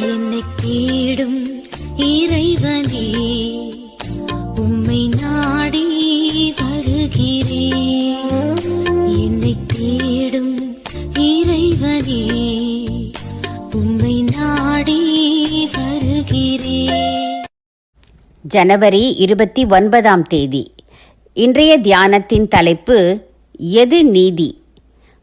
என்னை தேடும் இறைவனே உம்மை நாடி வருகிறேன் என்னை தேடும் இறைவனே உம்மை நாடி வருகிறேன் ஜனவரி இருபத்தி ஒன்பதாம் தேதி. இன்றைய தியானத்தின் தலைப்பு எது நீதி?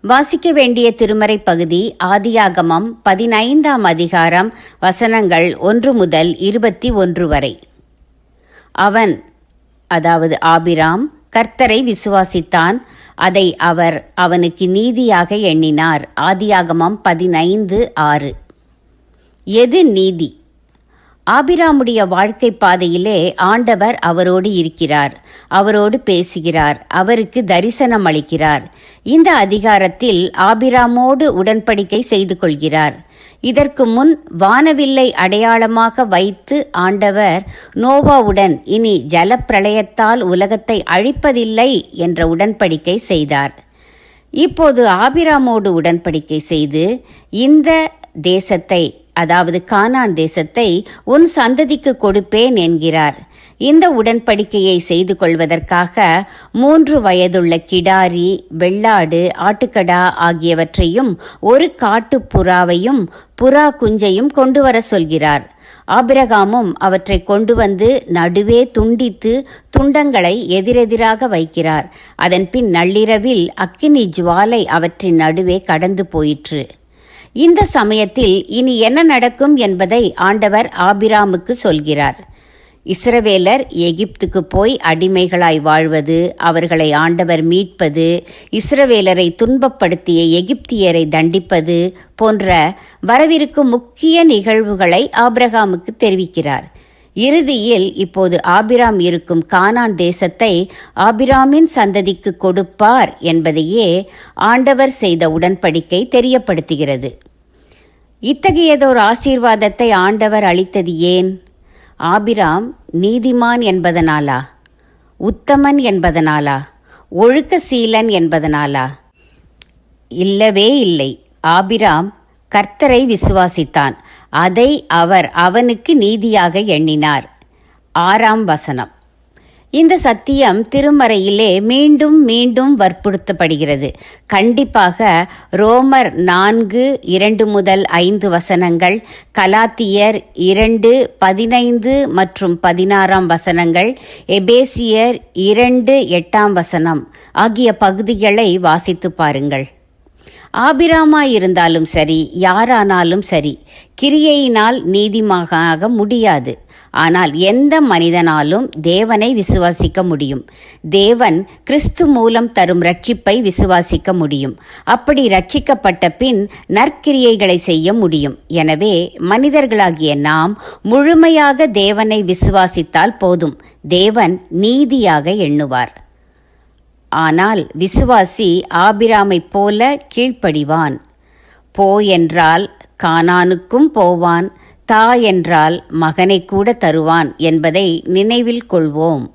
வாசிக்க வேண்டிய திருமறை பகுதி ஆதியாகமம் பதினைந்தாம் அதிகாரம் வசனங்கள் ஒன்று முதல் இருபத்தி ஒன்று வரை. அவன் அதாவது ஆபிராம் கர்த்தரை விசுவாசித்தான். அதை அவர் அவனுக்கு நீதியாக எண்ணினார். ஆதியாகமம் பதினைந்து ஆறு. எது நீதி? ஆபிராமுடைய வாழ்க்கை பாதையிலே ஆண்டவர் அவரோடு இருக்கிறார். அவரோடு பேசுகிறார். அவருக்கு தரிசனம் அளிக்கிறார். இந்த அதிகாரத்தில் ஆபிராமோடு உடன்படிக்கை செய்து கொள்கிறார். இதற்கு முன் வானவில்லை அடையாளமாக வைத்து ஆண்டவர் நோவாவுடன் இனி ஜலப்பிரளயத்தால் உலகத்தை அழிப்பதில்லை என்ற உடன்படிக்கை செய்தார். இப்போது ஆபிராமோடு உடன்படிக்கை செய்து இந்த தேசத்தை அதாவது கானான் தேசத்தை உன் சந்ததிக்கு கொடுப்பேன் என்கிறார். இந்த உடன்படிக்கையை செய்து கொள்வதற்காக மூன்று வயதுள்ள கிடாரி வெள்ளாடு ஆட்டுக்கடா ஆகியவற்றையும் ஒரு காட்டுப் புறாவையும் புறா குஞ்சையும் கொண்டு வர சொல்கிறார். ஆபிரகாமும் அவற்றை கொண்டு வந்து நடுவே துண்டித்து துண்டங்களை எதிரெதிராக வைக்கிறார். அதன்பின் நள்ளிரவில் அக்கினி ஜுவாலை அவற்றின் நடுவே கடந்து போயிற்று. இந்த சமயத்தில் இனி என்ன நடக்கும் என்பதை ஆண்டவர் ஆபிராமுக்கு சொல்கிறார். இஸ்ரவேலர் எகிப்துக்கு போய் அடிமைகளாய் வாழ்வது அவர்களை ஆண்டவர் மீட்பது இஸ்ரவேலரை துன்பப்படுத்திய எகிப்தியரை தண்டிப்பது போன்ற வரவிருக்கும் முக்கிய நிகழ்வுகளை ஆபிரகாமுக்கு தெரிவிக்கிறார். இறுதியில் இப்போது ஆபிராம் இருக்கும் கானான் தேசத்தை ஆபிராமின் சந்ததிக்கு கொடுப்பார் என்பதையே ஆண்டவர் செய்த உடன்படிக்கை தெரியப்படுத்துகிறது. இத்தகையதொரு ஆசீர்வாதத்தை ஆண்டவர் அளித்தது ஏன்? ஆபிராம் நீதிமான் என்பதனாலா? உத்தமன் என்பதனாலா? ஒழுக்க சீலன் என்பதனாலா? இல்லவே இல்லை. ஆபிராம் கர்த்தரை விசுவாசித்தான். அதை அவர் அவனுக்கு நீதியாக எண்ணினார். ஆறாம் வசனம். இந்த சத்தியம் திருமறையிலே மீண்டும் மீண்டும் வற்புறுத்தப்படுகிறது. கண்டிப்பாக ரோமர் நான்கு இரண்டு முதல் ஐந்து வசனங்கள் கலாத்தியர் இரண்டு பதினைந்து மற்றும் பதினாறாம் வசனங்கள் எபேசியர் இரண்டு எட்டாம் வசனம் ஆகிய பகுதிகளை வாசித்து பாருங்கள். ஆபிராமா இருந்தாலும் சரி யாரானாலும் சரி கிரியையினால் நீதிமாக முடியாது. ஆனால் எந்த மனிதனாலும் தேவனை விசுவாசிக்க முடியும். தேவன் கிறிஸ்து மூலம் தரும் ரட்சிப்பை விசுவாசிக்க முடியும். அப்படி ரட்சிக்கப்பட்ட பின் நற்கிரியைகளை செய்ய முடியும். எனவே மனிதர்களாகிய நாம் முழுமையாக தேவனை விசுவாசித்தால் போதும். தேவன் நீதியாக எண்ணுவார். ஆனால் விசுவாசி ஆபிராமைப் போல கீழ்ப்படிவான். போ என்றால் கானானுக்கும் போவான் தா என்றால் மகனை கூட தருவான் என்பதை நினைவில் கொள்வோம்.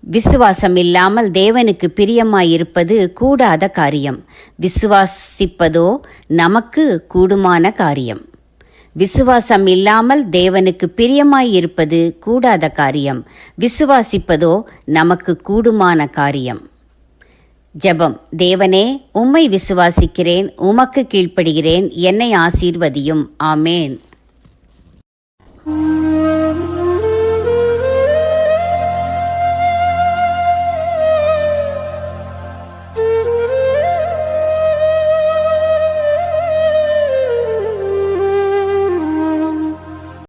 விசுவாசம் இல்லாமல் தேவனுக்கு பிரியமாயிருப்பது கூடாத காரியம். விசுவாசிப்பதோ நமக்கு கூடுமான காரியம். விசுவாசம் இல்லாமல் தேவனுக்கு பிரியமாயிருப்பது கூடாத காரியம். விசுவாசிப்பதோ நமக்கு கூடுமான காரியம். ஜெபம். தேவனே உம்மை விசுவாசிக்கிறேன் உமக்கு கீழ்ப்படுகிறேன் என்னை ஆசீர்வதியும். ஆமேன்.